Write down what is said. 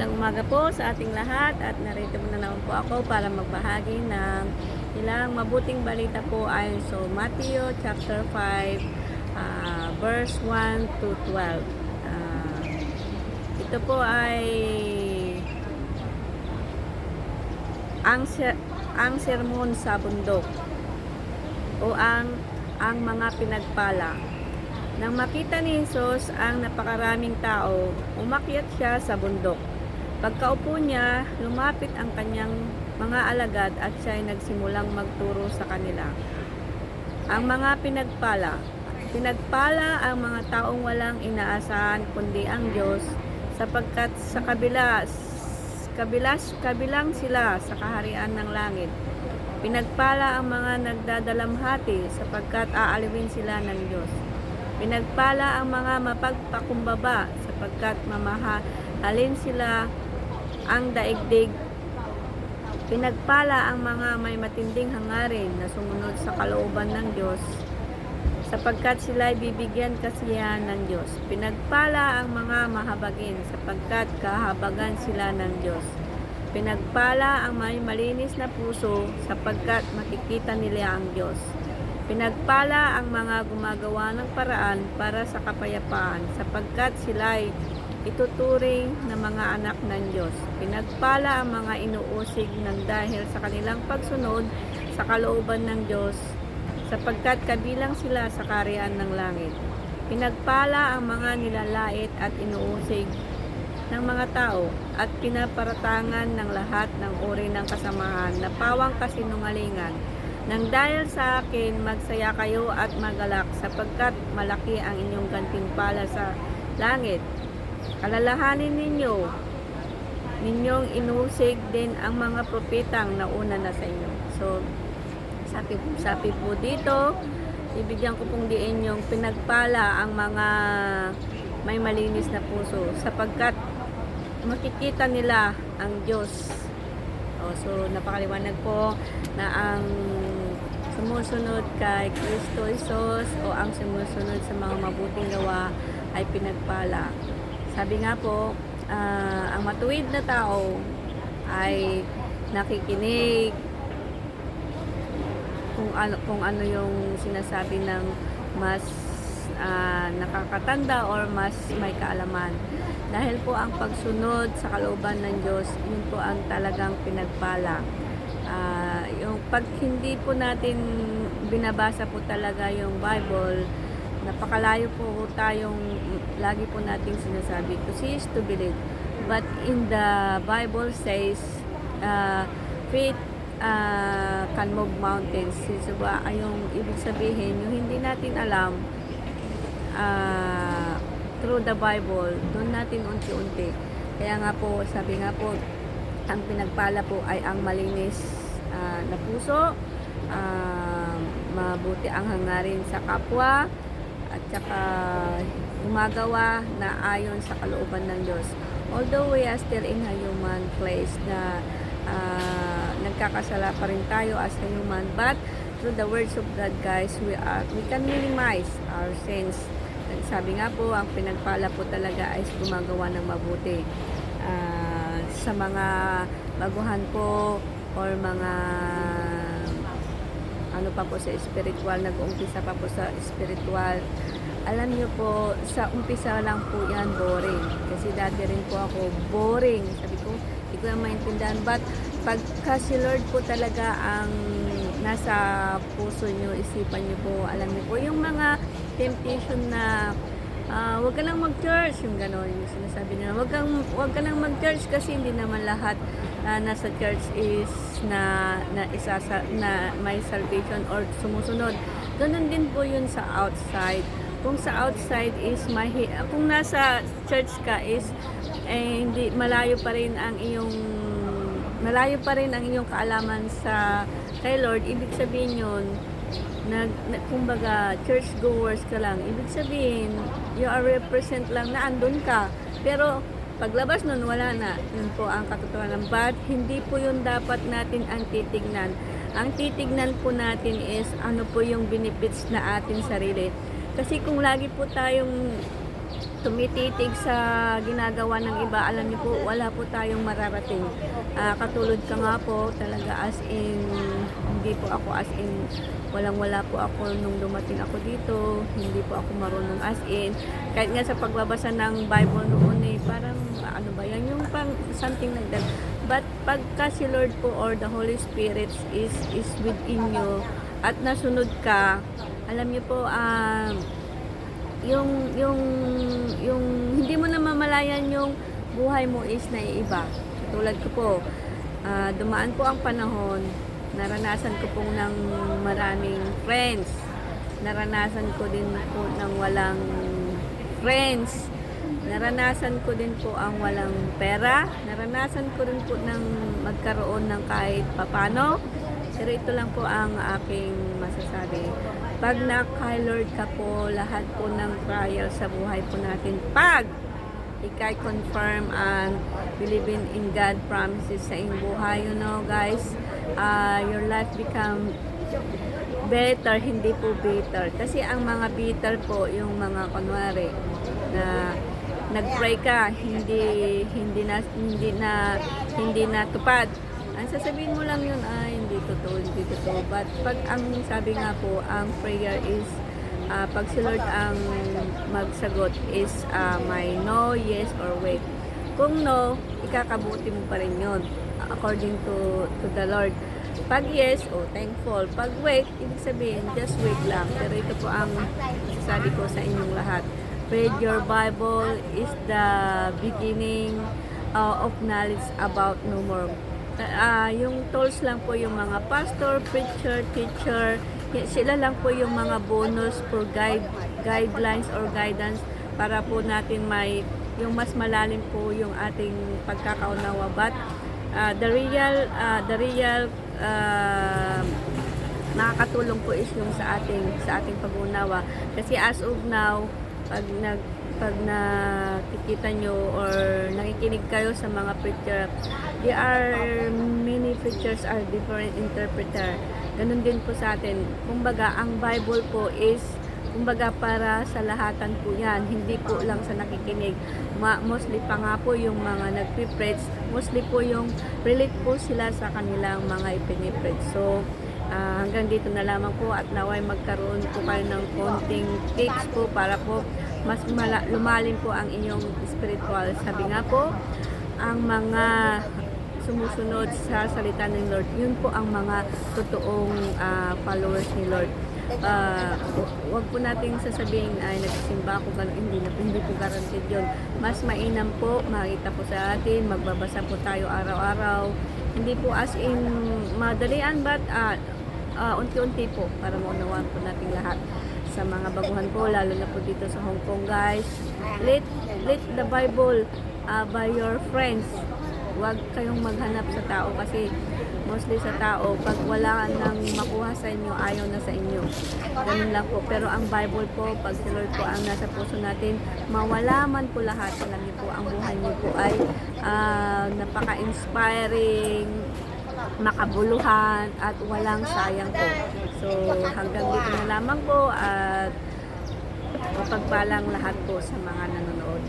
Magandang umaga po sa ating lahat at narito na naman po ako para magbahagi ng ilang mabuting balita po ayon sa Matthew chapter 5 ah, verse 1 to 12. Ah, ito po ay ang ser- ang sermon sa bundok o ang ang mga pinagpala. Nang makita ni Jesus ang napakaraming tao, umakyat siya sa bundok. Pagkaupo niya, lumapit ang kanyang mga alagad at siya ay nagsimulang magturo sa kanila. Ang mga pinagpala. Pinagpala ang mga taong walang inaasahan kundi ang Diyos sapagkat sa kabila kabilas kabilang sila sa kaharian ng langit. Pinagpala ang mga nagdadalamhati sapagkat aalawin sila ng Diyos. Pinagpala ang mga mapagpakumbaba sapagkat mamahalin sila ang daigdig. Pinagpala ang mga may matinding hangarin na sumunod sa kalooban ng Diyos sapagkat sila ay bibigyan kasiyahan ng Diyos. Pinagpala ang mga mahabagin sapagkat kahabagan sila ng Diyos. Pinagpala ang may malinis na puso sapagkat makikita nila ang Diyos. Pinagpala ang mga gumagawa ng paraan para sa kapayapaan sapagkat sila ay ituturing na mga anak ng Diyos. Pinagpala ang mga inuusig ng dahil sa kanilang pagsunod sa kalooban ng Diyos sapagkat kabilang sila sa kariyan ng langit. Pinagpala ang mga nilalait at inuusig ng mga tao at pinaparatangan ng lahat ng uri ng kasamahan na pawang kasinungalingan. Nang dahil sa akin, magsaya kayo at magalak sapagkat malaki ang inyong gantimpala sa langit. Kalalahanin ninyo, ninyong inusig din ang mga propetang nauna na sa inyo. So, sabi, sabi po dito, ibigyan ko pong diin yung pinagpala ang mga may malinis na puso sapagkat makikita nila ang Diyos. O, so, napakaliwanag po na ang sumusunod kay Kristo Isos o ang sumusunod sa mga mabuting gawa ay pinagpala. Sabi nga po, ah, ang matuwid na tao ay nakikinig kung ano kung ano yung sinasabi ng mas ah, nakakatanda or mas may kaalaman. Dahil po ang pagsunod sa kalooban ng Diyos, yun po ang talagang pinagpala. Ah, yung pag hindi po natin binabasa po talaga yung Bible, napakalayo po tayong lagi po nating sinasabi to see is to believe. But in the Bible says, uh, faith uh, can move mountains. So, ba, yung ibig sabihin, yung hindi natin alam, uh, through the Bible, doon natin unti-unti. Kaya nga po, sabi nga po, ang pinagpala po ay ang malinis ah, na puso, ah, mabuti ang hangarin sa kapwa, at saka gumagawa na ayon sa kalooban ng Diyos. Although we are still in a human place na ah, nagkakasala pa rin tayo as a human, but through the words of God guys, we are we can minimize our sins. Sabi nga po, ang pinagpala po talaga ay gumagawa ng mabuti. Ah, sa mga baguhan po or mga ano pa po sa spiritual, nag-uumpisa pa po sa spiritual. Alam niyo po, sa umpisa lang po yan boring. Kasi dati rin po ako boring. Sabi ko, hindi ko na maintindihan. But pagka si Lord po talaga ang nasa puso niyo, isipan niyo po, alam niyo po, yung mga temptation na ah wag ka lang mag-church, yung gano'n, yung sinasabi nila, wag, kang, wag ka lang mag-church kasi hindi naman lahat na nasa church is na na isa sa, na may salvation or sumusunod. Ganun din po yun sa outside. Kung sa outside is mahi, kung nasa church ka is eh, hindi malayo pa rin ang iyong malayo pa rin ang iyong kaalaman sa kay Lord, ibig sabihin yun, nag, na, kumbaga, church goers ka lang. Ibig sabihin, you are represent lang na andun ka. Pero, paglabas nun, wala na. Yun po ang katotohanan. But, hindi po yun dapat natin ang titignan. Ang titignan po natin is, ano po yung benefits na ating sarili. Kasi kung lagi po tayong tumititig sa ginagawa ng iba, alam niyo po, wala po tayong mararating. Ah, katulad ka nga po, talaga as in, hindi po ako as in, walang wala po ako nung dumating ako dito, hindi po ako marunong as in. Kahit nga sa pagbabasa ng Bible noon eh, parang ano ba yan, yung pang something like that. But pagka si Lord po or the Holy Spirit is is within you at nasunod ka, alam niyo po, um, yung yung yung hindi mo namamalayan yung buhay mo is naiiba. Tulad ko po, ah, dumaan po ang panahon, naranasan ko pong ng maraming friends. Naranasan ko din po ng walang friends. Naranasan ko din po ang walang pera. Naranasan ko rin po ng magkaroon ng kahit papano. Pero ito lang po ang aking masasabi. Pag na-kay Lord ka po, lahat po ng trial sa buhay po natin, pag ikay confirm and believe in, in God promises sa iyong buhay, you know guys, uh, your life become better, hindi po bitter. Kasi ang mga bitter po, yung mga kunwari, na nag-pray ka, hindi hindi na hindi na hindi na tupad. Ang sasabihin mo lang yun, ay hindi totoo, hindi totoo. But pag ang sabi nga po, ang prayer is ah, pag si Lord ang magsagot is ah, may no, yes, or wait. Kung no, ikakabuti mo pa rin yun according to to the Lord. Pag yes, oh, thankful. Pag wait, ibig sabihin, just wait lang. Pero ito po ang sasabi ko sa inyong lahat. Read your Bible is the beginning uh, of knowledge about no more. Ah, yung tools lang po yung mga pastor, preacher, teacher, sila lang po yung mga bonus for guide, guidelines or guidance para po natin may yung mas malalim po yung ating pagkakaunawa. But ah, the real, ah, the real ah, nakakatulong po is yung sa ating sa ating pag-unawa kasi as of now pag nag pag nakikita nyo or nakikinig kayo sa mga preacher there are many preachers are different interpreter ganun din po sa atin. Kumbaga ang Bible po is kumbaga para sa lahatan po yan. Hindi po lang sa nakikinig. Ma- mostly pa nga po yung mga nagpipreach. Mostly po yung relate po sila sa kanilang mga ipinipreach. So Ah, hanggang dito na lamang po at naway magkaroon po kayo ng konting tips po para po mas lumalim po ang inyong spiritual. Sabi nga po, ang mga sumusunod sa salita ng Lord, yun po ang mga totoong ah, followers ni Lord. Hu- huwag po nating sasabihin ay nagsimba ako ganun. Hindi na hindi po guaranteed yun. Mas mainam po makita po sa atin magbabasa po tayo araw-araw. Hindi po as in madalian but ah, ah, unti-unti po para maunawaan po natin lahat sa mga baguhan po lalo na po dito sa Hong Kong guys. Let let the Bible ah, by your friends huwag kayong maghanap sa tao kasi mostly sa tao pag wala nang makuha sa inyo ayaw na sa inyo ganun lang po pero ang Bible po pag si Lord po ang nasa puso natin mawala man po lahat alam niyo po ang buhay niyo po ay ah, napaka-inspiring makabuluhan at walang sayang po. So hanggang dito na lamang po at mapagpalang lahat po sa mga nanonood.